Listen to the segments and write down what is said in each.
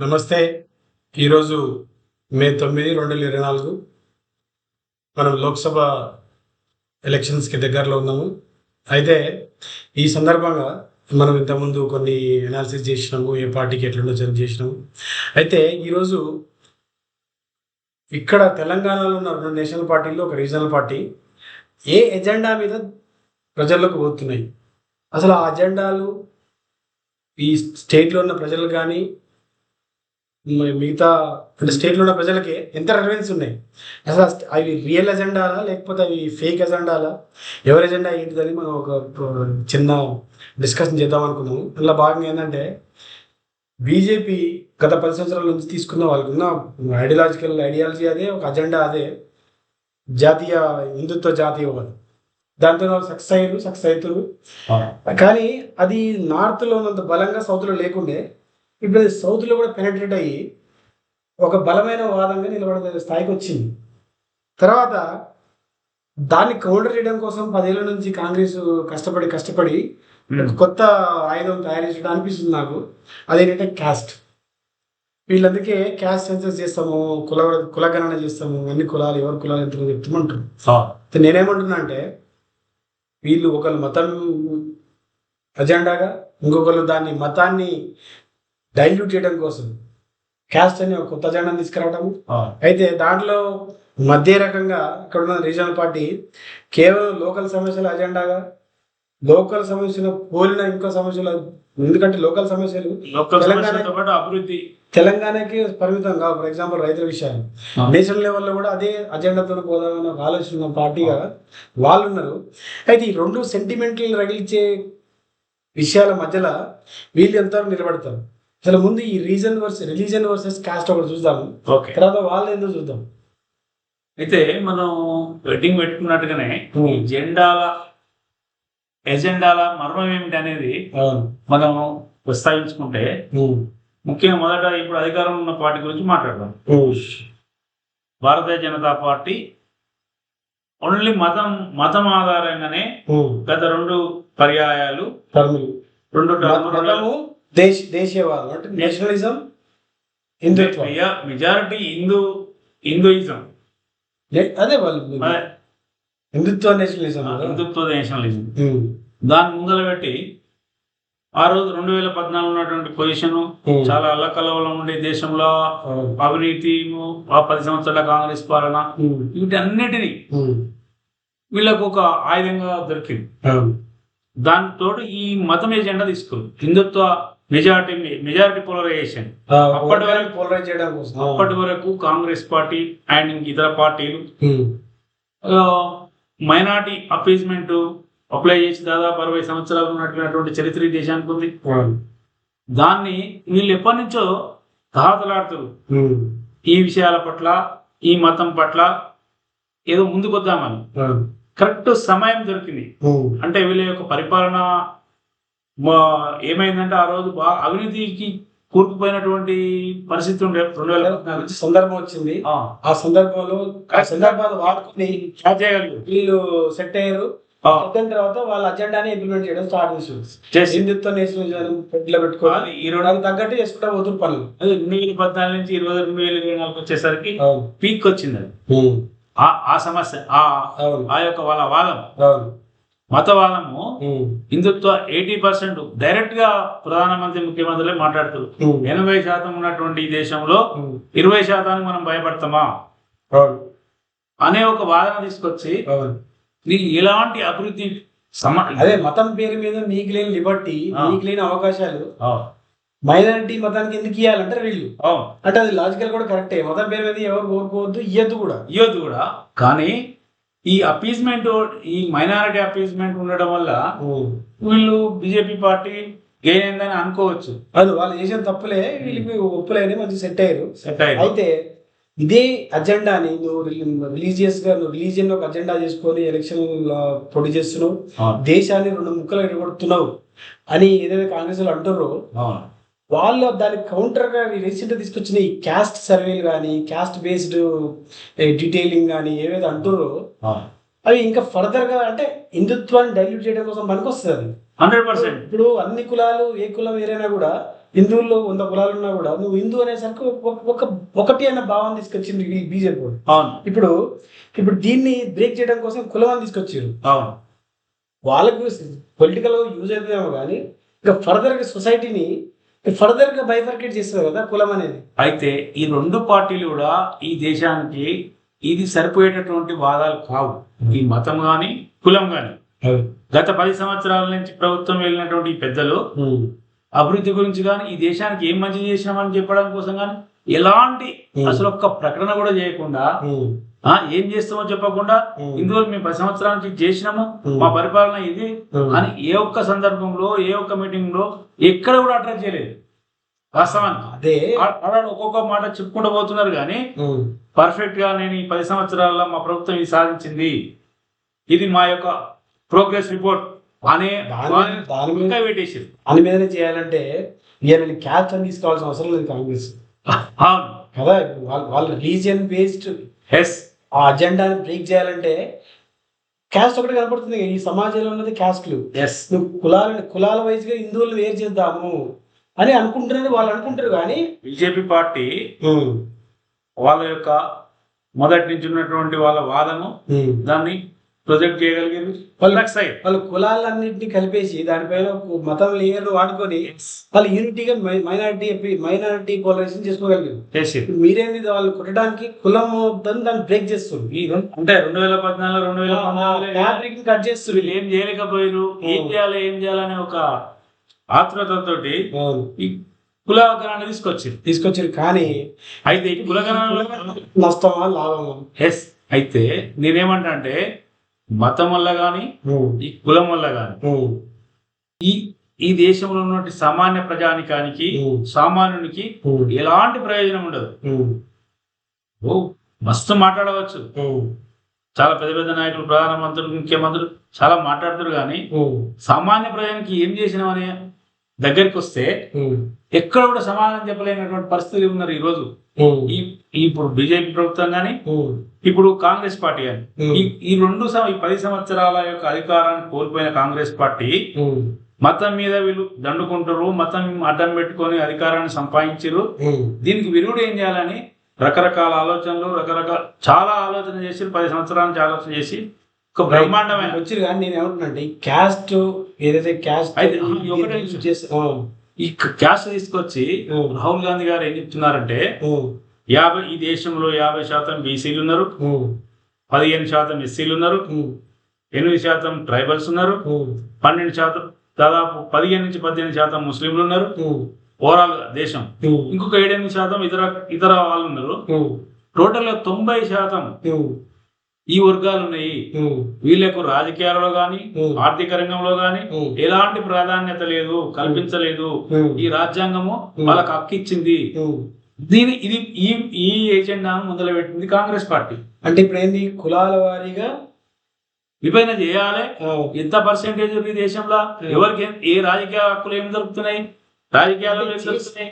నమస్తే. ఈరోజు మే తొమ్మిది రెండు వేల ఇరవై నాలుగు. మనం లోక్సభ ఎలక్షన్స్కి దగ్గరలో ఉన్నాము. అయితే ఈ సందర్భంగా మనం ఇంతకుముందు కొన్ని అనాలిసిస్ చేసినాము ఏ పార్టీకి ఎట్లుండో జరుగు చేసినాము. అయితే ఈరోజు ఇక్కడ తెలంగాణలో ఉన్న రెండు నేషనల్ పార్టీలు ఒక రీజనల్ పార్టీ ఏ ఎజెండా మీద ప్రజల్లోకి పోతున్నాయి? అసలు ఆ అజెండాలు ఈ స్టేట్లో ఉన్న ప్రజలు కానీ మిగతా అంటే స్టేట్లో ఉన్న ప్రజలకి ఎంత రెలవెన్స్ ఉన్నాయి? అసలు అవి రియల్ ఎజెండాలా లేకపోతే అవి ఫేక్ ఎజెండాలా ఎవరి ఎజెండా ఏంటిదని మనం ఒక చిన్న డిస్కషన్ చేద్దాం అనుకున్నాము. అందులో భాగంగా ఏంటంటే బీజేపీ గత పది సంవత్సరాల నుంచి తీసుకున్న వాళ్ళకున్న ఐడియాలజికల్ ఐడియాలజీ అదే ఒక అజెండా అదే జాతీయ హిందుత్వ జాతీయవాదం దాంతో వాళ్ళు సక్సెస్ అయ్యారు సక్సెస్ అవుతారు కానీ అది నార్త్లో ఉన్నంత బలంగా సౌత్లో లేకుండే ఇప్పుడు అది సౌత్లో కూడా పెనట్రేట్ అయ్యి ఒక బలమైన వాదంగా నిలబడే స్థాయికి వచ్చింది. తర్వాత దాన్ని కౌంటర్ చేయడం కోసం పదేళ్ళ నుంచి కాంగ్రెస్ కష్టపడి కష్టపడి కొత్త ఆయుధం తయారు చేయడం అనిపిస్తుంది నాకు. అదేంటంటే క్యాస్ట్ వీళ్ళందుకే క్యాస్ట్ సెన్సెస్ చేస్తాము కుల కులగణన చేస్తాము అన్ని కులాలు ఎవరి కులాలు ఎంత చెప్తామంటారు. నేనేమంటున్నా అంటే వీళ్ళు ఒకళ్ళు మతం అజెండాగా ఇంకొకళ్ళు దాన్ని మతాన్ని డైల్యూట్ చేయడం కోసం. క్యాస్ట్ అని ఒక కొత్త అజెండాని తీసుకురావడం అయితే దాంట్లో మధ్య రకంగా ఇక్కడ ఉన్న రీజనల్ పార్టీ కేవలం లోకల్ సమస్యల అజెండాగా లోకల్ సమస్యలు పోలిన ఇంకో సమస్యలు ఎందుకంటే లోకల్ సమస్యలు తెలంగాణ- అభివృద్ధి. తెలంగాణకి పరిమితం కావు. ఫర్ ఎగ్జాంపుల్ రైతుల విషయాలు. నేషనల్ లెవెల్లో కూడా అదే అజెండాతో పోదామని ఒక ఆలోచన ఉన్న పార్టీగా వాళ్ళు ఉన్నారు అయితే ఈ రెండు సెంటిమెంట్లు రగిలించే విషయాల మధ్యలో వీళ్ళు ఎంత నిలబడతారు? అసలు ముందు ఈ reason versus religion versus caste ఒకటి చూద్దాము ఓకే తర్వాత వాళ్ళు ఎందుకు చూద్దాం అయితే మనం వెడ్డింగ్ పెట్టుకున్నట్టుగానే. ఈ జెండాల ఎజెండాల మర్మం ఏమిటి అనేది మనం ప్రస్తావించుకుంటే. ముఖ్యంగా మొదట ఇప్పుడు అధికారంలో ఉన్న పార్టీ గురించి మాట్లాడదాం. భారతీయ జనతా పార్టీ ఓన్లీ మతం మతం ఆధారంగానే. గత రెండు పర్యాయాలు. రెండు దేశ దేశీయవాదం అంటే నేషనలిజం హిందుత్వం మెజారిటీ హిందూ హిందూయిజం అదే వాళ్ళు హిందుత్వ నేషనలిజం. హిందుత్వ నేషనలిజం. దాన్ని ముందర పెట్టి ఆ రోజు రెండు వేల పద్నాలుగు ఉన్నటువంటి పొజిషన్. చాలా అల్లకల్లోలం ఉండే దేశంలో అవును. అవినీతి ఆ పది సంవత్సరాల కాంగ్రెస్ పాలన ఉమ్. వీటన్నిటిని. వీళ్ళకు ఒక ఆయుధంగా దొరికింది. దాంతో ఈ మతం ఎజెండా తీసుకుంది హిందుత్వ మెజారిటీ మెజారిటీ పోలరైజేషన్ అప్పటి వరకు- పోలరైజ్ చేయడం కోసం అప్పటి వరకు కాంగ్రెస్ పార్టీ అండ్ ఇతర పార్టీలు. మైనార్టీ అపీజ్మెంట్ అప్లై చేసి దాదాపు అరవై సంవత్సరాలు ఉన్నటువంటి చరిత్ర దేశానికి ఉంది. దాన్ని వీళ్ళు ఎప్పటి నుంచో తాహతలాడుతారు ఉమ్. ఈ విషయాల పట్ల ఈ మతం పట్ల ఏదో ముందుకొద్దామని. కరెక్ట్ సమయం దొరికింది. అంటే వీళ్ళ యొక్క పరిపాలన మా- ఏమైందంటే ఆ రోజు బాగా అవినీతికి కూరుకుపోయినటువంటి పరిస్థితి ఉండే రెండు వేల మంచి సందర్భం వచ్చింది. ఆ, సందర్భంలో ఆ సందర్భాన్ని వాడుకుని. వీళ్ళు సెట్ అయ్యారు. దాని తర్వాత వాళ్ళ అజెండాని ఇంప్లిమెంట్ చేయడం స్టార్ట్ చేసి. హిందుత్వ నేషనలిజం పెట్టులో పెట్టుకోవాలి ఈ రెండు తగ్గట్టు చేసుకుంటా పోతురు పనులు. అది రెండు వేల పద్నాలుగు నుంచి ఇరవై రెండు వేల ఇరవై నాలుగు వచ్చేసరికి పీక్ వచ్చింది అది. ఆ సమస్య ఆ యొక్క వాళ్ళ వాదం. అవును. మతవాదము. హిందుత్వ ఎయిటీ పర్సెంట్ డైరెక్ట్గా ప్రధానమంత్రి ముఖ్యమంత్రులే మాట్లాడుతారు. ఎనభై శాతం ఉన్నటువంటి ఈ దేశంలో. ఇరవై శాతానికి మనం భయపడతామా అనే ఒక వాదన తీసుకొచ్చి నీకు ఎలాంటి అభివృద్ధి సమ అదే మతం పేరు మీద మీకు లేని లిబర్టీ. మీకు లేని అవకాశాలు మైనారిటీ మతానికి ఎందుకు ఇవ్వాలంటారు వీళ్ళు. అంటే అది లాజికల్ కూడా కరెక్టే మతం పేరు మీద ఎవరు కోరుకోవద్దు ఇయ్యద్దు కూడా ఇవ్వద్దు కూడా కానీ ఈ అపీజ్మెంట్ ఈ మైనారిటీ అపీజ్మెంట్ ఉండడం వల్ల వీళ్ళు బీజేపీ పార్టీ గెయిన్ అయిందని అనుకోవచ్చు. అది వాళ్ళు చేసిన తప్పులే వీళ్ళకి ఒప్పులేని మంచి సెట్ అయ్యారు. సెట్ అయ్యింది అయితే ఇదే అజెండాని నువ్వు రిలీజియస్గా నువ్వు రిలీజియన్ ఒక అజెండా చేసుకొని ఎలక్షన్ పొడి చేస్తున్నావు. దేశాన్ని రెండు ముక్కలు ఎడగొడుతున్నావు అని ఏదైతే కాంగ్రెస్ వాళ్ళు అంటారో అవును. వాళ్ళు దానికి కౌంటర్గా రీసెంట్ తీసుకొచ్చిన ఈ క్యాస్ట్ సర్వేలు కానీ క్యాస్ట్ బేస్డ్ డీటెయిలింగ్ కానీ ఏవైతే అంటారో అవును అవి ఇంకా ఫర్దర్గా అంటే హిందుత్వాన్ని డైల్యూట్ చేయడం కోసం పనికొస్తుంది. అది హండ్రెడ్ పర్సెంట్. ఇప్పుడు అన్ని కులాలు ఏ కులం వేరైనా కూడా హిందువుల్లో వంద కులాలు ఉన్నా కూడా నువ్వు హిందూ అనేసరికి ఒక- ఒక ఒకటి అన్న భావం తీసుకొచ్చింది ఈ బీజేపీ. అవును. ఇప్పుడు ఇప్పుడు దీన్ని బ్రేక్ చేయడం కోసం కులం తీసుకొచ్చారు. అవును. వాళ్ళకు పొలిటికల్ యూజ్ అవుతుందేమో కానీ ఇంకా ఫర్దర్గా సొసైటీని ఫర్దర్గా బైఫర్కేట్ చేస్తుంది కదా కులం అనేది. అయితే ఈ రెండు పార్టీలు కూడా ఈ దేశానికి ఇది సరిపోయేటటువంటి వాదాలు కావు. ఈ మతం కానీ కులం కానీ గత పది సంవత్సరాల నుంచి ప్రభుత్వం వెళ్ళినటువంటి పెద్దలు అభివృద్ధి గురించి కానీ ఈ దేశానికి ఏం మంచి చేసినామని చెప్పడం కోసం కానీ ఎలాంటి. అసలు ఒక్క ప్రకటన కూడా చేయకుండా ఆ ఏం చేస్తామో చెప్పకుండా ఇందులో మేము పది సంవత్సరాల నుంచి చేసినాము. మా పరిపాలన ఇది అని ఏ ఒక్క సందర్భంలో ఏ ఒక్క మీటింగ్లో ఎక్కడ కూడా అట్రాక్ట్ చేయలేదు. వాస్తవానికి అదే. వాళ్ళు ఒక్కొక్క మాట చెప్పుకుంటూ పోతున్నారు కానీ పర్ఫెక్ట్గా నేను ఈ పది సంవత్సరాల్లో మా ప్రభుత్వం ఇది సాధించింది. ఇది మా యొక్క ప్రోగ్రెస్ రిపోర్ట్. అనే పెట్టేసారు దాని మీదనే చేయాలంటే ఈయనని క్యాచ్ అని తీసుకోవాల్సిన అవసరం లేదు కాంగ్రెస్. కదా వాళ్ళ రీజియన్ బేస్డ్ ఎస్ ఆ అజెండాని బ్రేక్ చేయాలంటే క్యాస్ట్ ఒకటి కనపడుతుంది. ఈ సమాజంలో ఉన్నది క్యాస్ట్లు. ఎస్ నువ్వు కులాలని కులాల వైజ్గా హిందువులు వేరు చేద్దాము. అని అనుకుంటున్నది వాళ్ళు అనుకుంటారు కానీ బీజేపీ పార్టీ వాళ్ళ యొక్క మొదటి నుంచి ఉన్నటువంటి వాళ్ళ వాదము దాన్ని ప్రొజెక్ట్ చేయగలిగింది. వాళ్ళు- కులాలన్నింటినీ కలిపేసి దానిపైన మతం లేయర్లు వాడుకొని వాళ్ళు యూనిటీగా మైనారిటీ మైనారిటీ పోలరైజేషన్ చేసుకోగలిగారు. మీరేంది వాళ్ళు కొట్టడానికి? కులం దాన్ని బ్రేక్ చేస్తారు రెండు అంటే రెండు వేల పద్నాలుగు రెండు వేల ఫ్యాబ్రిక్ కట్ చేస్తారు వీళ్ళు ఏం చేయలేకపోయారు ఏం చేయాలి ఏం చేయాలనే ఒక ఆతృతతోటి అవును. ఈ కులగణాన్ని తీసుకొచ్చింది. తీసుకొచ్చారు కానీ అయితే కులగణాలు నష్టమా లాభమా? ఎస్ అయితే నేనేమంటా అంటే మతం వల్ల కానీ ఈ కులం వల్ల కానీ ఈ ఈ దేశంలో ఉన్నటువంటి సామాన్య ప్రజానికానికి సామాన్యునికి ఎలాంటి ప్రయోజనం ఉండదు. ఓ మస్తు మాట్లాడవచ్చు. చాలా పెద్ద పెద్ద నాయకులు ప్రధానమంత్రులు ముఖ్యమంత్రులు చాలా మాట్లాడుతారు కానీ సామాన్య ప్రజానికి ఏం చేసినామనే దగ్గరికి వస్తే ఎక్కడ కూడా సమాధానం చెప్పలేనటువంటి పరిస్థితులు ఉన్నారు ఈ రోజు. ఈ ఇప్పుడు బీజేపీ ప్రభుత్వం కానీ ఇప్పుడు కాంగ్రెస్ పార్టీ కానీ ఈ రెండు ఈ పది సంవత్సరాల యొక్క అధికారాన్ని కోల్పోయిన కాంగ్రెస్ పార్టీ మతం మీద వీళ్ళు దండుకుంటారు మతం అడ్డం పెట్టుకొని అధికారాన్ని సంపాదించారు దీనికి విరుగుడు ఏం చేయాలని రకరకాల ఆలోచనలు రకరకాల చాలా ఆలోచన చేసి పది సంవత్సరాల నుంచి ఆలోచన చేసి ఒక బ్రహ్మాండమైన వచ్చారు కానీ నేను ఏమంటున్నా ఈ క్యాస్ట్ ఏదైతే క్యాస్ట్. ఈ క్యాస్ట్ తీసుకొచ్చి రాహుల్ గాంధీ గారు ఏం చెప్తున్నారంటే యాభై ఈ దేశంలో యాభై శాతం బీసీలు ఉన్నారు పదిహేను శాతం ఎస్సీలు ఉన్నారు ఎనిమిది శాతం ట్రైబల్స్ ఉన్నారు పన్నెండు శాతం దాదాపు పదిహేను నుంచి పద్దెనిమిది శాతం ముస్లింలు ఉన్నారు ఓవరాల్గా దేశం. ఇంకొక ఏడెనిమిది శాతం ఇతర ఇతర వాళ్ళు ఉన్నారు టోటల్గా తొంభై శాతం ఈ వర్గాలు ఉన్నాయి వీళ్ళకు రాజకీయాలలో గాని ఆర్థిక రంగంలో గాని ఎలాంటి ప్రాధాన్యత లేదు కల్పించలేదు. ఈ రాజ్యాంగము వాళ్ళకి హక్కు ఇచ్చింది దీని ఇది ఈ ఈ ఎజెండాను మొదలుపెట్టింది కాంగ్రెస్ పార్టీ. అంటే ఇప్పుడు ఏంది కులాల వారీగా విభజన చేయాలి. ఎంత పర్సెంటేజ్ ఉంది ఈ దేశంలో ఎవరికి ఏ- రాజకీయ హక్కులు ఏం దొరుకుతున్నాయి? రాజకీయాలలో ఏం దొరుకుతున్నాయి?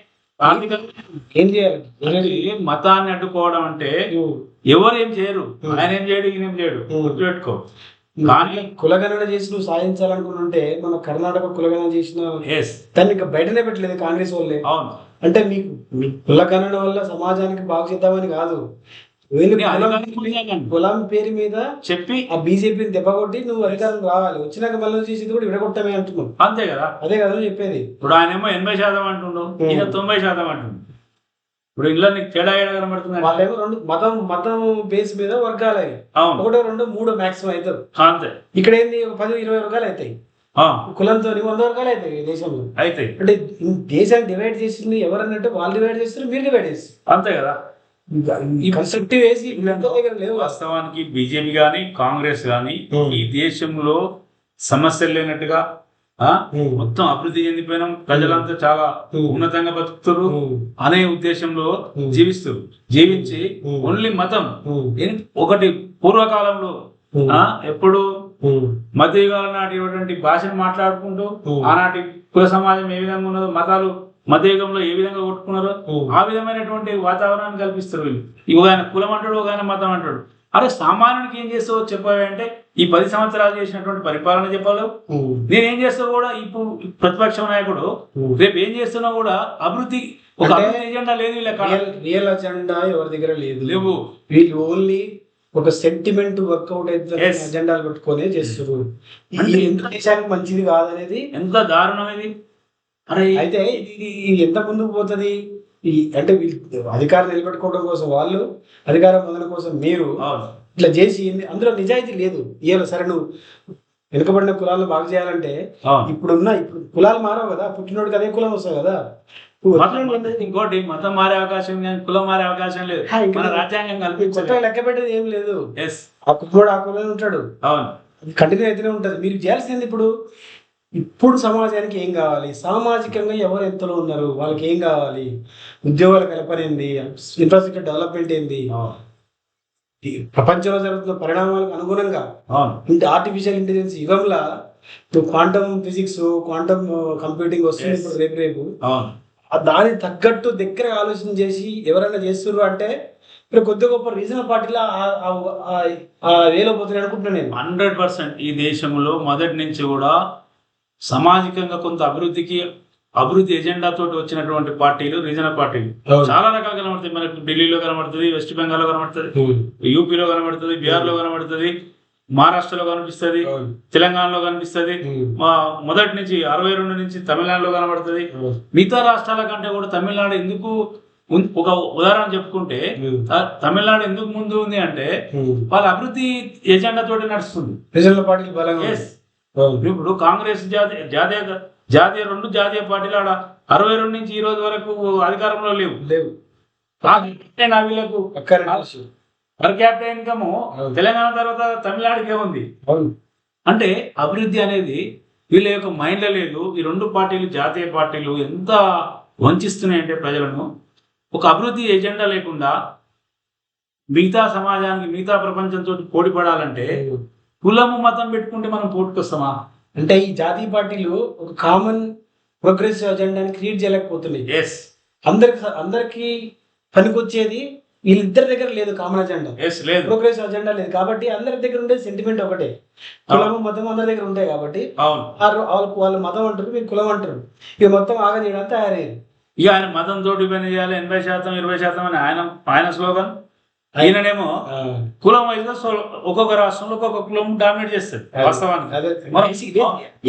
ఏం చేయాలి? మతాన్ని అడ్డుకోవడం అంటే ఎవరు ఏం చేయరు. ఆయన ఏం చేయడు ఈయన ఏం చేయడు. గుర్తుపెట్టుకో. కానీ కులగణన చేసి నువ్వు సాధించాలనుకుంటుంటే మన కర్ణాటక కులగణన చేసిన ఎస్ దాన్ని ఇంకా బయటనే పెట్టలేదు కాంగ్రెస్ వాళ్ళే. అవును. అంటే మీకు కులగణన వల్ల సమాజానికి బాగు చేద్దామని కాదు. కులం పేరు మీద చెప్పి ఆ బీజేపీని దెబ్బకొట్టి నువ్వు అధికారం రావాలి. వచ్చినాక మళ్ళీ చేసేది కూడా విడగొట్టమే అంటున్నావు. అంతే కదా? అదే కదా చెప్పేది. ఇప్పుడు ఆయన ఏమో ఎనభై శాతం అంటుండు ఈయన తొంభై శాతం అంటుండు. ఇప్పుడు ఇంట్లో నీకు తేడా ఏడా కనబడుతుంది వాళ్ళేమో రెండు మతం మతం బేస్ మీద వర్గాలు అవి ఒకటో రెండో మూడో మాక్సిమం అవుతారు. అంతే. ఇక్కడ ఏంది? ఒక పది ఇరవై వర్గాలు అవుతాయి. ఆ, కులంతో వంద వర్గాలు అవుతాయి దేశంలో. అయితే అంటే దేశాన్ని డివైడ్ చేసింది ఎవరన్నట్టు వాళ్ళు డివైడ్ చేస్తారు మీరు డివైడ్ చేస్తారు అంతే కదా? ఈ కన్స్ట్రక్టివ్ వేసి దగ్గర లేవు వాస్తవానికి బీజేపీ గాని కాంగ్రెస్ గాని Hmm. ఈ దేశంలో సమస్యలు లేనట్టుగా. మొత్తం అభివృద్ధి చెందిపోయినాం ప్రజలంతా చాలా. ఉన్నతంగా బతుకుతారు. అనే ఉద్దేశంలో. జీవిస్తారు జీవించి. ఓన్లీ మతం ఒకటి పూర్వకాలంలో ఎప్పుడు. మధ్యయుగాల నాటి భాషను మాట్లాడుకుంటూ. ఆనాటి కుల సమాజం ఏ విధంగా ఉన్నదో మతాలు మధ్యయుగంలో ఏ విధంగా కొట్టుకున్నారో. ఆ విధమైనటువంటి వాతావరణాన్ని కల్పిస్తారు వీళ్ళు ఇవి ఆయన కులం అంటాడు ఒక ఆయన మతం అంటాడు అరే సామాన్యునికి ఏం చేస్తావో చెప్పాలి అంటే ఈ పది సంవత్సరాలు చేసినటువంటి పరిపాలన చెప్పాలి నేనేం చేస్తా కూడా ఇప్పుడు ప్రతిపక్ష నాయకుడు. రేపు ఏం చేస్తున్నా కూడా అభివృద్ధి ఒక ఎజెండా లేదు. రియల్ అజెండా ఎవరి దగ్గర లేదు లేవు వీళ్ళు ఓన్లీ ఒక సెంటిమెంట్ వర్కౌట్ అయితే. అజెండాలు పెట్టుకొని చేస్తారు దేశానికి మంచిది కాదనేది ఎంత దారుణం ఇది అరే అయితే ఇది ఎంత ముందుకు పోతుంది? అంటే వీళ్ళు అధికారం నిలబెట్టుకోవడం కోసం వాళ్ళు అధికారం పొందడం కోసం మీరు. ఇట్లా చేసి అందులో నిజాయితీ లేదు. ఇవాళ సరే నువ్వు వెనుకబడిన కులాలను బాగు చేయాలంటే. ఇప్పుడున్న ఇప్పుడు కులాలు మారవు కదా. పుట్టినోడికి అదే కులం వస్తుంది కదా. ఇంకోటి మతం మారే అవకాశం కానీ కులం మారే అవకాశం లేదు. మన. రాజ్యాంగం కల్పించలేదు. లెక్క పెట్టేది ఏం లేదు. ఆ కుటుంబడు ఆ కులం ఉంటాడు. అవును. కంటిన్యూ అయితేనే ఉంటుంది. మీరు చేయాల్సింది ఇప్పుడు ఇప్పుడు సమాజానికి ఏం కావాలి? సామాజికంగా ఎవరు ఎంతలో ఉన్నారు? వాళ్ళకి ఏం కావాలి? ఉద్యోగాల కల్పన ఏంది? ఇన్ఫ్రాస్ట్రక్చర్ డెవలప్మెంట్ ఏంది? ప్రపంచంలో జరుగుతున్న పరిణామాలకు అనుగుణంగా ఇంటి ఆర్టిఫిషియల్ ఇంటెలిజెన్స్ యుగంలో ఇప్పుడు క్వాంటమ్ ఫిజిక్స్ క్వాంటమ్ కంప్యూటింగ్ వస్తుంది. ఇప్పుడు రేపు రేపు. దానికి తగ్గట్టు దగ్గర ఆలోచన చేసి ఎవరైనా చేస్తున్నారు అంటే ఇప్పుడు కొద్ది గొప్ప రీజనల్ పార్టీలో వేలో పోతున్నాయి అనుకుంటున్నాను నేను. హండ్రెడ్ పర్సెంట్ ఈ దేశంలో మొదటి నుంచి కూడా సామాజికంగా కొంత అభివృద్ధికి అభివృద్ధి ఎజెండా తోటి వచ్చినటువంటి పార్టీలు రీజనల్ పార్టీలు. చాలా రకాలు కనబడతాయి మనకు ఢిల్లీలో కనబడుతుంది వెస్ట్ బెంగాల్లో కనబడుతుంది యూపీలో కనబడుతుంది బీహార్లో కనబడుతుంది మహారాష్ట్రలో కనిపిస్తుంది. తెలంగాణలో కనిపిస్తుంది. మా మొదటి నుంచి అరవై రెండు నుంచి తమిళనాడులో కనబడుతుంది. మిగతా రాష్ట్రాల కంటే కూడా తమిళనాడు ఎందుకు ఒక ఉదాహరణ చెప్పుకుంటే తమిళనాడు ఎందుకు ముందు ఉంది అంటే. వాళ్ళ అభివృద్ధి ఎజెండా తోటి నడుస్తుంది రీజనల్ పార్టీలు బలంగా. ఇప్పుడు కాంగ్రెస్ జాతీయ జాతీయ జాతీయ రెండు జాతీయ పార్టీలు ఆడ అరవై రెండు నుంచి ఈ రోజు వరకు అధికారంలో లేవు. లేవు. ఆ వీళ్ళకు పర్ క్యాపిటల్ ఇన్కమ్. తెలంగాణ తర్వాత తమిళనాడుకే ఉంది. అంటే అభివృద్ధి అనేది వీళ్ళ యొక్క మైండ్లో లేదు. ఈ రెండు పార్టీలు జాతీయ పార్టీలు ఎంత వంచిస్తున్నాయంటే ప్రజలను. ఒక అభివృద్ధి ఎజెండా లేకుండా మిగతా సమాజానికి మిగతా ప్రపంచంతో పోటీ పడాలంటే కులము మతం పెట్టుకుంటే మనం పోటీకొస్తామా? అంటే ఈ జాతీయ పార్టీలు ఒక కామన్ ప్రోగ్రెసివ్ అజెండాని క్రియేట్ చేయలేకపోతున్నాయి. ఎస్ అందరికి అందరికి పనికొచ్చేది వీళ్ళిద్దరి దగ్గర లేదు కామన్ అజెండా లేదు. ప్రోగ్రెసివ్ అజెండా లేదు. కాబట్టి అందరి దగ్గర ఉండే సెంటిమెంట్ ఒకటే. కులము మతం అందరి దగ్గర ఉంటాయి కాబట్టి అవును. వాళ్ళకు వాళ్ళు మతం అంటారు మీరు కులం అంటారు. ఇక మొత్తం ఆగజేయడానికి తయారయ్యారు. ఇక ఆయన మతం తోటి పని చేయాలి ఎనభై శాతం ఇరవై శాతం అని ఆయన ఆయన స్లోగన్ ఈయననేమో కులం వైజ్ ఒక్కొక్క రాష్ట్రంలో ఒక్కొక్క కులం డామినేట్ చేస్తుంది వాస్తవానికి.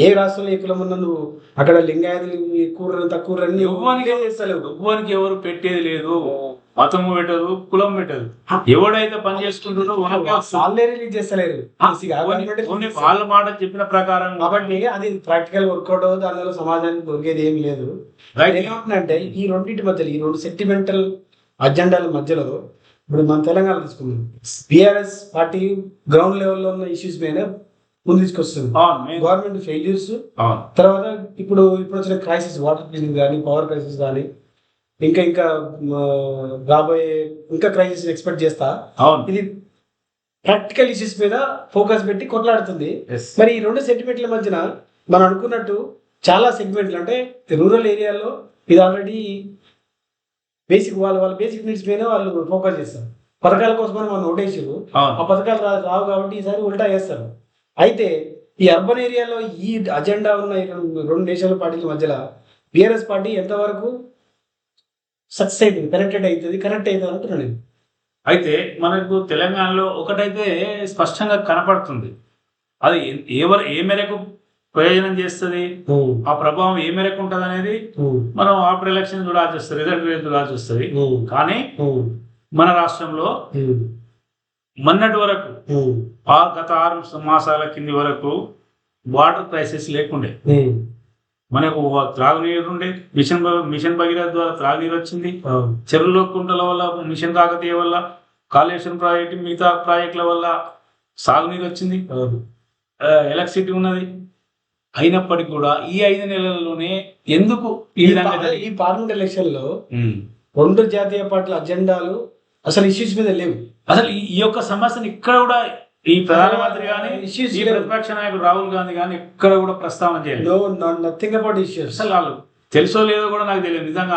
ఏ రాష్ట్రంలో ఏ కులం ఉన్నా నువ్వు అక్కడ లింగాయతులు ఎక్కువ తక్కువ అన్ని ఎవ్వరికి చేస్తలేవు. ఎవరు పెట్టేది లేదు. మతము పెట్టదు కులం పెట్టదు. ఎవడైతే పని చేసుకుంటుందో. వాళ్ళే రిలీజ్ చేస్తలేరు. మాట చెప్పిన ప్రకారం కాబట్టి అది ప్రాక్టికల్ వర్కౌట్ దానివల్ల సమాజానికి దొరికేది ఏం లేదు. రైట్ ఏమంటున్నంటే ఈ రెండింటి మధ్యలో ఈ రెండు సెంటిమెంటల్ అజెండాల మధ్యలో ఇప్పుడు మన తెలంగాణ తీసుకుందాం. బీఆర్ఎస్ పార్టీ గ్రౌండ్ లెవెల్లో ఉన్న ఇష్యూస్ మీద ముందు తీసుకొస్తుంది. గవర్నమెంట్ ఫెయిల్యూర్స్ తర్వాత ఇప్పుడు ఇప్పుడు వచ్చిన క్రైసిస్ వాటర్ క్రైసిస్ కానీ పవర్ క్రైసిస్ కానీ ఇంకా ఇంకా రాబోయే ఇంకా క్రైసిస్ ఎక్స్పెక్ట్ చేస్తా. ఇది ప్రాక్టికల్ ఇష్యూస్ మీద ఫోకస్ పెట్టి కొట్లాడుతుంది. మరి ఈ రెండు సెంటిమెంట్ల మధ్యన మనం అనుకున్నట్టు చాలా సెగ్మెంట్లు అంటే రూరల్ ఏరియాలో ఇది ఆల్రెడీ బేసిక్ వాళ్ళ వాళ్ళ బేసిక్ నీడ్స్ మీద వాళ్ళు ఫోకస్ చేస్తారు. పథకాల కోసం మనం నోటేసారు ఆ. పథకాలు రావు కాబట్టి ఈసారి ఉల్టా చేస్తారు. అయితే ఈ అర్బన్ ఏరియాలో ఈ అజెండా ఉన్న రెండు నేషనల్ పార్టీల మధ్యలో బీఆర్ఎస్ పార్టీ ఎంతవరకు సక్సెస్ అవుతుంది కనెక్టెడ్ అవుతుంది కనెక్ట్ అవుతుంది అంటున్నాను నేను. అయితే మనకు తెలంగాణలో ఒకటైతే స్పష్టంగా కనపడుతుంది. అది ఎవరు ఏ మేరకు ప్రయోజనం చేస్తుంది? ఆ ప్రభావం ఏ మేరకు ఉంటుంది అనేది మనం ఆఫ్టర్ ఎలక్షన్ చూడాల్సి వస్తుంది రిజల్ట్ చూడాల్సి వస్తుంది కానీ మన రాష్ట్రంలో మొన్నటి వరకు ఆ గత ఆరు మాసాల కింది వరకు వాటర్ క్రైసిస్ లేకుండే. మనకు త్రాగునీరు ఉండే మిషన్ మిషన్ భగీరథ ద్వారా త్రాగునీరు వచ్చింది. చెరువులో కుంటల వల్ల మిషన్ కాకతీయ వల్ల కాళేశ్వరం ప్రాజెక్టు మిగతా ప్రాజెక్టుల వల్ల సాగునీరు వచ్చింది. ఎలక్ట్రిసిటీ ఉన్నది. అయినప్పటికీ కూడా ఈ ఐదు నెలల్లోనే ఎందుకు ఈ ఈ విధంగా పా- జరిగింది? ఈ పార్లమెంట్ ఎలక్షన్లో ఉమ్. రెండు జాతీయ పార్టీల అజెండాలు అసలు ఇష్యూస్ మీద లేవు. అసలు ఈ- యొక్క సమస్యను ఇక్కడ కూడా ఈ ప్రధానమంత్రి ఈ లేవు. ప్రతిపక్ష నాయకుడు రాహుల్ గాంధీ గాని ఎక్కడ కూడా ప్రస్తావన చేయలేదు. నథింగ్ అబౌట్ ఇష్యూస్ అసలు వాళ్ళు తెలుసో లేదో కూడా నాకు తెలియదు. నిజంగా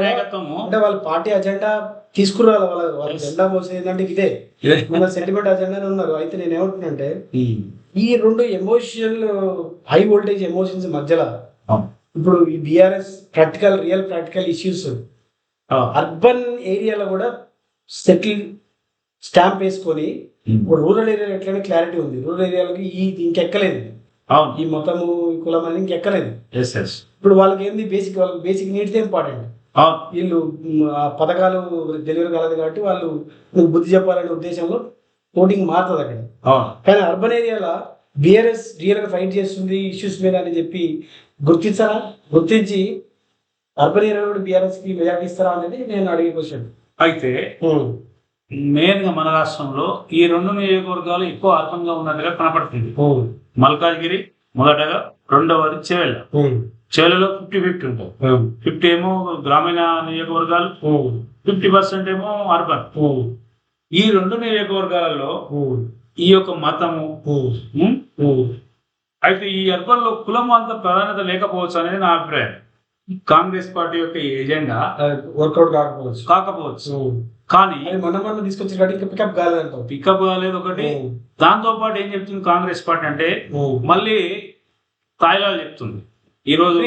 నాయకత్వము. అంటే వాళ్ళ పార్టీ అజెండా తీసుకురావాలి వాళ్ళ వాళ్ళ జెండా మోసేది ఏంటంటే ఇదే. మన సెంటిమెంట్ అజెండానే ఉన్నారు. అయితే నేను ఏమంటున్నానంటే ఈ రెండు ఎమోషనల్ హై వోల్టేజ్ ఎమోషన్స్ మధ్యలో. ఇప్పుడు ఈ BRS practical real practical issues. Urban ఏరియాలో కూడా సెటిల్ స్టాంప్ వేసుకొని ఇప్పుడు రూరల్ ఏరియాలో ఎట్లయినా క్లారిటీ ఉంది. రూరల్ ఏరియాలకి ఈ ఇంకెక్కలేదు అవును. ఈ మతము ఈ కులం అనేది ఇంకెక్కలేదు ఎస్ ఎస్ ఇప్పుడు వాళ్ళకి ఏంది? బేసిక్ వాళ్ళకి బేసిక్ నీడ్స్ ఇంపార్టెంట్ వీళ్ళు పథకాలు డెలివరీ కాలేదు కాబట్టి వాళ్ళు బుద్ధి చెప్పాలనే ఉద్దేశంలో ఓటింగ్ మారుతుంది అక్కడ కానీ అర్బన్ ఏరియాలో బిఆర్ఎస్ రియల్గా ఫైట్ చేస్తుంది ఇష్యూస్ మీద అని చెప్పి గుర్తించారా? గుర్తించి అర్బన్ ఏరియాలో కూడా బీఆర్ఎస్కి మెజార్టీ ఇస్తారా అనేది నేను అడిగే క్వశ్చన్ అయితే మెయిన్గా మన రాష్ట్రంలో ఈ రెండు నియోజకవర్గాలు ఎక్కువ అల్పంగా ఉన్నట్టుగా కనపడుతుంది. మల్కాజ్గిరి మొదటగా రెండవది చేవెళ్ళ. చేవెళ్ళలో ఫిఫ్టీ ఫిఫ్టీ ఉంటుంది ఫిఫ్టీ ఏమో గ్రామీణ నియోజకవర్గాలు ఫిఫ్టీ పర్సెంట్ ఏమో అర్బన్. ఈ రెండు నియోజకవర్గాలలో ఈ యొక్క మతము అయితే ఈ అర్బన్లో కులం అంత ప్రాధాన్యత లేకపోవచ్చు అనేది నా అభిప్రాయం. కాంగ్రెస్ పార్టీ యొక్క ఎజెండా వర్కౌట్ కాకపోవచ్చు. కాకపోవచ్చు. కానీ అది మొన్న మొన్న తీసుకొచ్చిన కాబట్టి ఇంకా పికప్ కాలేదంటావు పికప్ కాలేదు ఒకటి. దాంతో పాటు ఏం చెప్తుంది కాంగ్రెస్ పార్టీ అంటే మళ్ళీ తాయిలాలు చెప్తుంది. ఈ రోజు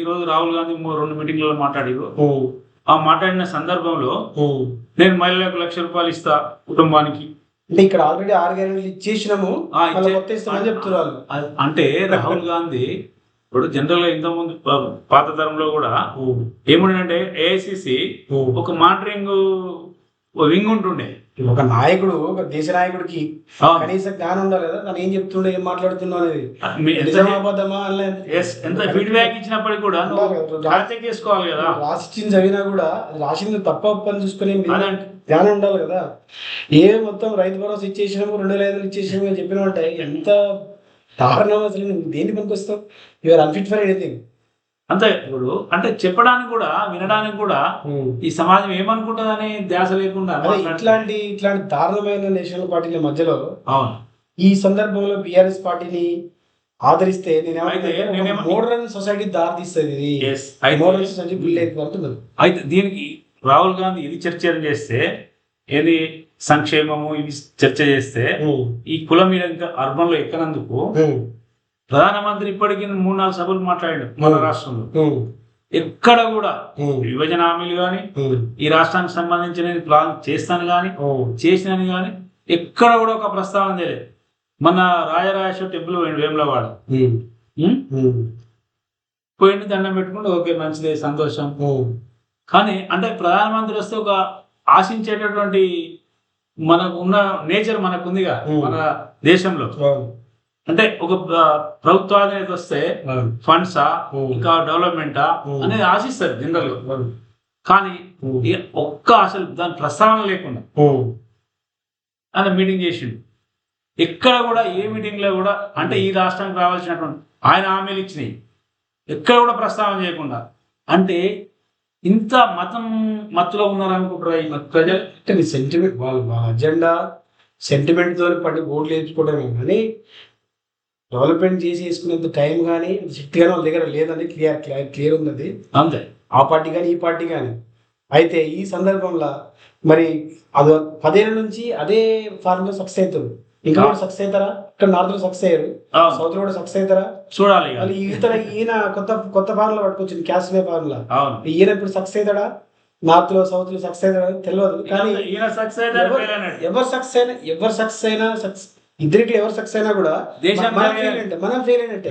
ఈ రోజు రాహుల్ గాంధీ రెండు మీటింగ్లలో మాట్లాడారు. ఆ మాట్లాడిన సందర్భంలో. నేను మహిళలకు లక్ష రూపాయలు ఇస్తా కుటుంబానికి. అంటే ఇక్కడ ఆల్రెడీ ఆరు గ్యారెంటీలు ఇచ్చేసినాము చెప్తున్నారు అంటే రాహుల్ గాంధీ ఇప్పుడు జనరల్గా ఇంతకుముందు పాత తరంలో కూడా ఏముండంటే ఏఐసిసి ఒక మానిటరింగ్ వింగ్ ఉంటుండే. ఒక నాయకుడు ఒక దేశ నాయకుడికి కనీస జ్ఞానం ఉండాలి కదా తను ఏం చెప్తుండే ఏం మాట్లాడుతున్నా అనేది ఎంత ఫీడ్బ్యాక్ ఇచ్చినప్పటికీ కూడా చేసుకోవాలి కదా. రాసిచ్చింది చదివినా కూడా అది రాసింది తప్ప అని చూసుకుని లేదు. జ్ఞానం ఉండాలి కదా. ఏ మొత్తం రైతు భరోసా ఇచ్చేసినాము రెండు వేల ఐదు ఇచ్చేసినాము అని చెప్పిన అంటే ఎంత దారుణం అసలు? నువ్వు దేని పనికి వస్తావు యూఆర్ అన్ఫిట్ ఫర్ ఎనీథింగ్ అంతే ఇప్పుడు అంటే చెప్పడానికి కూడా వినడానికి కూడా ఈ సమాజం ఏమనుకుంటుందని ధ్యాస లేకుండా. ఇట్లాంటి ఇట్లాంటి దారుణమైన నేషనల్ పార్టీల మధ్యలో అవును. ఈ సందర్భంలో బిఆర్ఎస్ పార్టీని ఆదరిస్తే అయితే నేనేమన్నా- నేను మోడర్న్ సొసైటీ దారి తీస్తుంది ఇది. మోడర్న్ సొసైటీ బిల్డ్ అయితే అంటున్నది అయితే దీనికి రాహుల్ గాంధీ ఇది చర్చ చేస్తే ఏది సంక్షేమము ఇది చర్చ చేస్తే ఈ కులం మీద ఇంకా అర్బన్లో ఎక్కనందుకు ప్రధానమంత్రి ఇప్పటికీ మూడు నాలుగు సభలు మాట్లాడాడు మన రాష్ట్రంలో. ఎక్కడ కూడా విభజన హామీలు కానీ ఈ రాష్ట్రానికి సంబంధించిన ప్లాన్ చేస్తాను కానీ చేసినాను కానీ ఎక్కడ కూడా ఒక ప్రస్తావన చేయలేదు. మన రాజరాజేశ్వర టెంపుల్ పోయిండు వేములవాడ. ఉం? పోయిండు దండం పెట్టుకుంటే ఓకే మంచిదే సంతోషం. కానీ అంటే ప్రధానమంత్రి వస్తే ఒక ఆశించేటటువంటి మనకు ఉన్న నేచర్ మనకు ఉందిగా ఉం. మన దేశంలో. అంటే ఒక ప్ర- ప్రభుత్వాధినేత వస్తే ఫండ్సా ఇంకా డెవలప్మెంటా. అనేది ఆశిస్తారు జనరల్ కానీ ఒక్క అసలు దాని ప్రస్తావన లేకుండా ఆయన మీటింగ్ చేసిండు. ఎక్కడ కూడా ఏ మీటింగ్లో కూడా అంటే ఈ రాష్ట్రానికి రావాల్సినటువంటి ఆయన హామీలు ఇచ్చినాయి. ఎక్కడ కూడా ప్రస్తావన చేయకుండా. అంటే ఇంత మతం మత్తులో ఉన్నారు అనుకుంటారా ఈ ప్రజలు అంటే సెంటిమెంట్ వాళ్ళ అజెండా సెంటిమెంట్తో పడి ఓట్లు వేసుకోవడమే కానీ డెవలప్మెంట్ చేసి వేసుకునేంత టైం కానీ శక్తి కానీ వాళ్ళ దగ్గర లేదని క్లియర్ క్లియర్ క్లియర్ ఉన్నది అంతే. ఆ పార్టీ కానీ ఈ పార్టీ కానీ అయితే ఈ సందర్భంలో మరి అది పదేళ్ళ నుంచి అదే ఫార్ములా సక్సెస్ అవుతుంది ఇంకా కూడా సక్సెస్ అవుతారా? ఇక్కడ నార్త్లో సక్సెస్ అయ్యారు. సౌత్లో కూడా సక్సెస్ అవుతారా? చూడాలి. మళ్ళీ ఇతర ఈయన కొత్త కొత్త ఫార్ములా పట్టుకొచ్చింది క్యాస్మే ఫార్ములా. అవును. ఈయన ఇప్పుడు సక్సెస్ అవుతాడా? నార్త్లో సౌత్లో సక్సెస్ అవుతాడా తెలియదు కానీ. ఎవరు సక్సెస్ అయినా ఎవరు సక్సెస్ అయినా సక్సెస్ ఇద్దరికి ఎవరు సక్సెస్ అయినా కూడా దేశం మనం ఫెయిల్ అంటే మనం ఫెయిల్ అయినట్టే.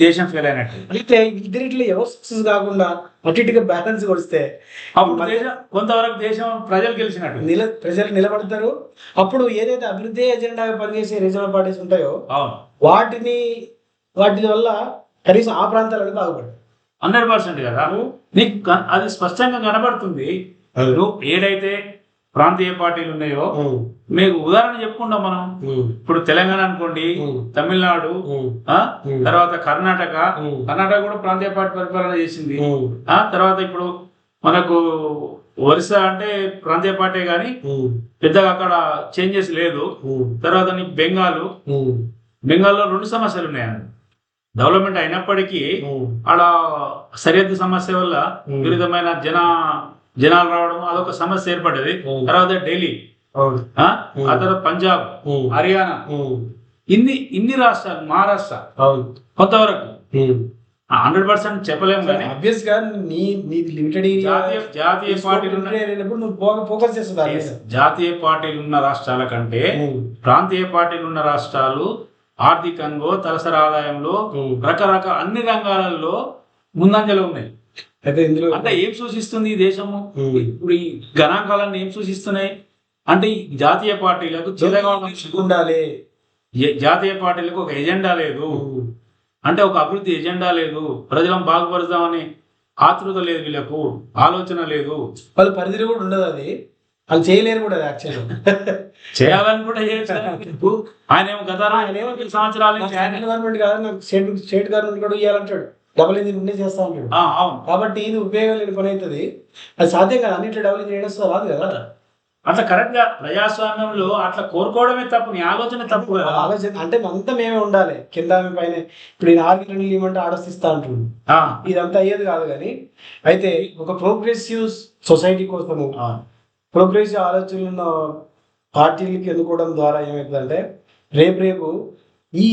దేశం ఫెయిల్ అయినట్టు. అయితే ఇద్దరిట్లో ఎవరు సక్సెస్ కాకుండా అటు ఇటుగా బ్యాలెన్స్ కొడిస్తే కొంతవరకు దేశం ప్రజలు గెలిచినట్టు. నిల ప్రజలు నిలబడతారు. అప్పుడు ఏదైతే అభివృద్ధి ఎజెండా పనిచేసే రీజనల్ పార్టీస్ ఉంటాయో అవును. వాటిని వాటి వల్ల కనీసం ఆ ప్రాంతాలను బాగుపడతాయి హండ్రెడ్ పర్సెంట్ కదా. నీకు అది స్పష్టంగా కనబడుతుంది. నువ్వు ఏదైతే ప్రాంతీయ పార్టీలు ఉన్నాయో మీకు ఉదాహరణ చెప్పుకుంటాం మనం. ఇప్పుడు తెలంగాణ అనుకోండి తమిళనాడు ఆ? తర్వాత కర్ణాటక. కర్ణాటక కూడా ప్రాంతీయ పార్టీ పరిపాలన చేసింది. ఆ? తర్వాత ఇప్పుడు మనకు ఒరిస్స అంటే ప్రాంతీయ పార్టీ కానీ పెద్దగా అక్కడ చేంజెస్ లేదు. తర్వాత బెంగాల్. బెంగాల్లో రెండు సమస్యలు ఉన్నాయి? డెవలప్మెంట్ అయినప్పటికీ ఆడ సరిహద్దు సమస్య వల్ల. వివిధమైన జన జనాలు రావడం అదొక సమస్య ఏర్పడ్డది. తర్వాత ఢిల్లీ. ఆ? తర్వాత పంజాబ్ హర్యానా. ఇన్ని ఇన్ని రాష్ట్రాలు మహారాష్ట్ర. కొంతవరకు. హండ్రెడ్ పర్సెంట్ చెప్పలేము కానీ ఆబ్వియస్గా నీ నీ లిమిటెడ్ జాతీయ జాతీయ పార్టీలు నువ్వు ఫోకస్ చేస్తుంది. జాతీయ పార్టీలు ఉన్న రాష్ట్రాల కంటే ప్రాంతీయ పార్టీలు ఉన్న రాష్ట్రాలు ఆర్థికంగా తలసరి ఆదాయంలో. రకరకాల అన్ని రంగాలలో ముందంజలో ఉన్నాయి. అయితే ఇందులో అంటే ఏం సూచిస్తుంది ఈ దేశము. ఇప్పుడు ఈ గణాంకాలన్నీ ఏం సూచిస్తున్నాయి? అంటే ఈ జాతీయ పార్టీలకు ఉండాలి జాతీయ పార్టీలకు ఒక ఎజెండా లేదు. అంటే ఒక అభివృద్ధి ఎజెండా లేదు. ప్రజలను బాగుపరుద్దామని ఆతృత లేదు వీళ్ళకు ఆలోచన లేదు. వాళ్ళ పరిధిలో కూడా ఉండదు అది. వాళ్ళు చేయలేరు కూడా అది యాక్చువల్ చేయాలని కూడా చేయొచ్చు ఆయన ఏమో గత ఆయన ఏమో సంవత్సరాల గవర్నమెంట్ కాదు నాకు స్టేట్ స్టేట్ గవర్నమెంట్ కూడా ఇవ్వాలంటాడు డబుల్ ఇంజిన్ ఉండే చేస్తా అంటాడు ఆ, అవును. కాబట్టి ఇది ఉపయోగం లేని పని అవుతుంది. అది సాధ్యం కాదు. అన్నిట్లో డబుల్ ఇంజిన్ చేయడం రాదు కదా. అట్లా కరెక్ట్గా ప్రజాస్వామ్యంలో అట్లా కోరుకోవడమే తప్పు నీ ఆలోచన తప్పు ఆలోచన అంటే అంతా మేమే ఉండాలి. కింద పైన. ఇప్పుడు ఈయన ఆరు కిలోలు ఇవ్వమంటే ఆడొస్తిస్తా అంటున్నాడు. ఆ, ఇదంతా అయ్యేది కాదు కానీ అయితే ఒక ప్రోగ్రెసివ్ సొసైటీ కోసము. ప్రోగ్రెసివ్ ఆలోచనలు ఉన్న పార్టీలకి ఎన్నుకోవడం ద్వారా ఏమవుతుందంటే రేపు రేపు ఈ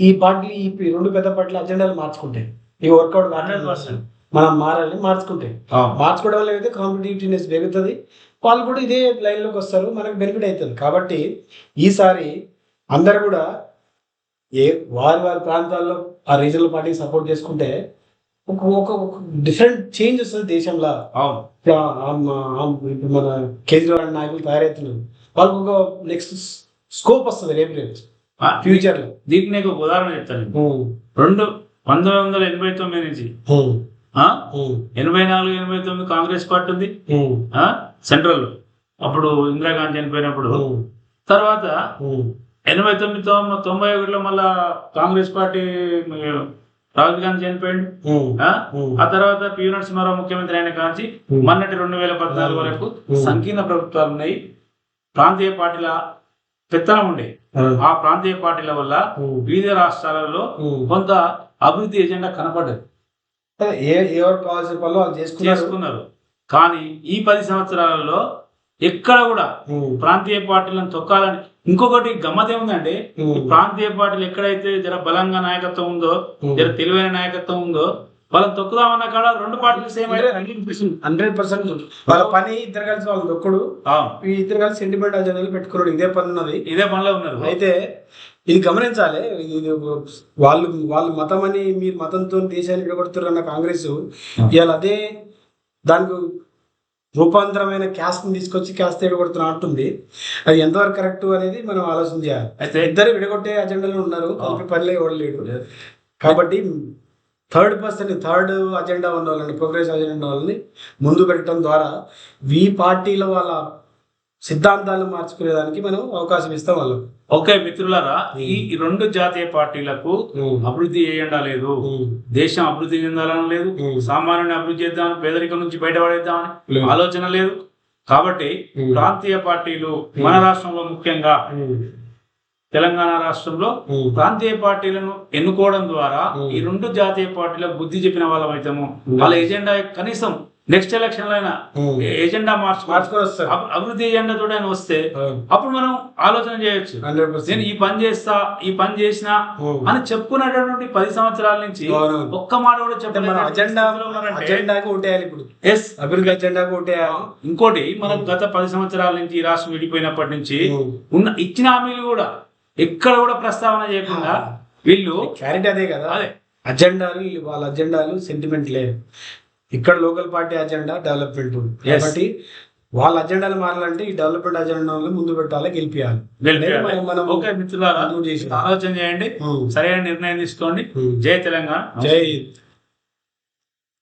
ఈ పార్టీ ఈ రెండు పెద్ద పార్టీల అజెండాలు మార్చుకుంటాయి. ఇవి వర్కౌట్ హండ్రెడ్ పర్సెంట్ మనం మారాలి మార్చుకుంటాయి మార్చుకోవడం వల్ల అయితే కాంపిటేటివ్నెస్ పెరుగుతుంది వాళ్ళు కూడా ఇదే లైన్లోకి వస్తారు మనకు బెనిఫిట్ అవుతుంది. కాబట్టి ఈసారి అందరు కూడా ఏ వారి వారి ప్రాంతాల్లో ఆ రీజనల్ పార్టీకి సపోర్ట్ చేసుకుంటే ఒక ఒక డిఫరెంట్ చేంజ్ వస్తుంది దేశంలో. ఇప్పుడు మన కేజ్రీవాల్ నాయకులు తయారవుతున్నారు. వాళ్ళకు ఒక నెక్స్ట్ స్కోప్ వస్తుంది రేపు రేపు. ఆ, ఫ్యూచర్లో. దీనికి నీకు ఒక ఉదాహరణ చెప్తాను. నేను. రెండు పంతొమ్మిది వందల ఎనభై తొమ్మిది నుంచి. ఎనభై నాలుగు ఎనభై తొమ్మిది కాంగ్రెస్ పార్టీ ఉంది. సెంట్రల్. లో అప్పుడు ఇందిరాగాంధీ చనిపోయినప్పుడు. తర్వాత ఎనభై తొమ్మిది తొంభై తొంభై ఒకటిలో మళ్ళా కాంగ్రెస్ పార్టీ రాహుల్ గాంధీ చనిపోయింది ఆ? తర్వాత పివి నరసింహారావు ముఖ్యమంత్రి అయిన కాంచి మొన్నటి రెండు వేల పద్నాలుగు వరకు సంకీర్ణ ప్రభుత్వాలు ఉన్నాయి. ప్రాంతీయ పార్టీల పెత్తనం ఉండే. ఆ. ప్రాంతీయ పార్టీల వల్ల వివిధ రాష్ట్రాలలో కొంత అభివృద్ధి ఎజెండా కనపడ్డది. చేసుకున్నారు? కానీ ఈ పది సంవత్సరాలలో ఎక్కడ కూడా ప్రాంతీయ పార్టీలను తొక్కాలని ఇంకొకటి గమ్మత్ ఏముందంటే ఉమ్, ప్రాంతీయ పార్టీలు ఎక్కడైతే జర బలంగా నాయకత్వం ఉందో. జర తెలివైన నాయకత్వం ఉందో వాళ్ళని తొక్కుదామన్న కాడ రెండు పార్టీలు సేమ్ అయితే హండ్రెడ్ పర్సెంట్. వాళ్ళ పని ఇద్దరు కలిసి వాళ్ళు ఈ ఇద్దరు కలిసి సెంటిమెంట్ అజెండాలు పెట్టుకున్నాడు. ఇదే పని ఉన్నది. ఇదే పనిలో ఉన్నారు. అయితే ఇది గమనించాలి. ఇది వాళ్ళు వాళ్ళు మతం అని మీరు మతంతో దేశాన్ని విడగొడుతున్నారు అన్న కాంగ్రెస్. ఇవాళ అదే దానికి రూపాంతరమైన క్యాస్ట్ని తీసుకొచ్చి క్యాస్ట్ విడగొడుతున్నా అంటుంది. అది ఎంతవరకు కరెక్ట్ అనేది మనం ఆలోచన చేయాలి. అయితే ఇద్దరు విడగొట్టే అజెండాలు ఉన్నారు. కలిపి పనిలే ఇవ్వలేడు కాబట్టి థర్డ్ పర్సన్ థర్డ్ అజెండా ఉన్న వాళ్ళని ప్రోగ్రెస్ అజెండా వాళ్ళని ముందు పెట్టడం ద్వారా ఈ పార్టీల వాళ్ళ సిద్ధాంతాలను మార్చుకునేదానికి మనం అవకాశం ఇస్తాం వాళ్ళకు ఓకే మిత్రులారా ఈ రెండు జాతీయ పార్టీలకు అభివృద్ధి చేయండా లేదు? దేశం అభివృద్ధి చెందాలని లేదు. సామాన్యుని అభివృద్ధి చేద్దామని పేదరికం నుంచి బయటపడేద్దామని. ఆలోచన లేదు. కాబట్టి. ప్రాంతీయ పార్టీలు మన రాష్ట్రంలో ముఖ్యంగా తెలంగాణ రాష్ట్రంలో ప్రాంతీయ పార్టీలను ఎన్నుకోవడం ద్వారా. ఈ రెండు జాతీయ పార్టీలకు బుద్ధి చెప్పిన వాళ్ళం అయితాము. వాళ్ళ ఎజెండా కనీసం నెక్స్ట్ ఎలక్షన్ అయినా ఎజెండా మార్చుకో అభివృద్ధి ఎజెండా ఆయన వస్తే అప్పుడు మనం ఆలోచన చేయొచ్చు. నేను ఈ పని చేస్తా ఈ పని చేసినా అని చెప్పుకున్నటువంటి పది సంవత్సరాల నుంచి. ఒక్క మాట కూడా ఇప్పుడు. ఎస్. అభివృద్ధి ఇంకోటి మనం గత పది సంవత్సరాల నుంచి ఈ రాష్ట్రం విడిపోయినప్పటి నుంచి ఉన్న ఇచ్చిన హామీలు కూడా ఎక్కడ కూడా ప్రస్తావన చేయకుండా వీళ్ళు క్లారిటీ అదే కదా. అదే. అజెండాలు వాళ్ళ అజెండాలు సెంటిమెంట్ లేదు. ఇక్కడ లోకల్ పార్టీ అజెండా డెవలప్మెంట్. కాబట్టి వాళ్ళ అజెండాలు మారాలంటే ఈ డెవలప్మెంట్ అజెండాలను ముందు పెట్టాలి గెలిపియాలి. మనం- ఓకే మిత్రులారా ఆలోచన చేయండి. సరైన నిర్ణయం తీసుకోండి. జై తెలంగాణ. జై.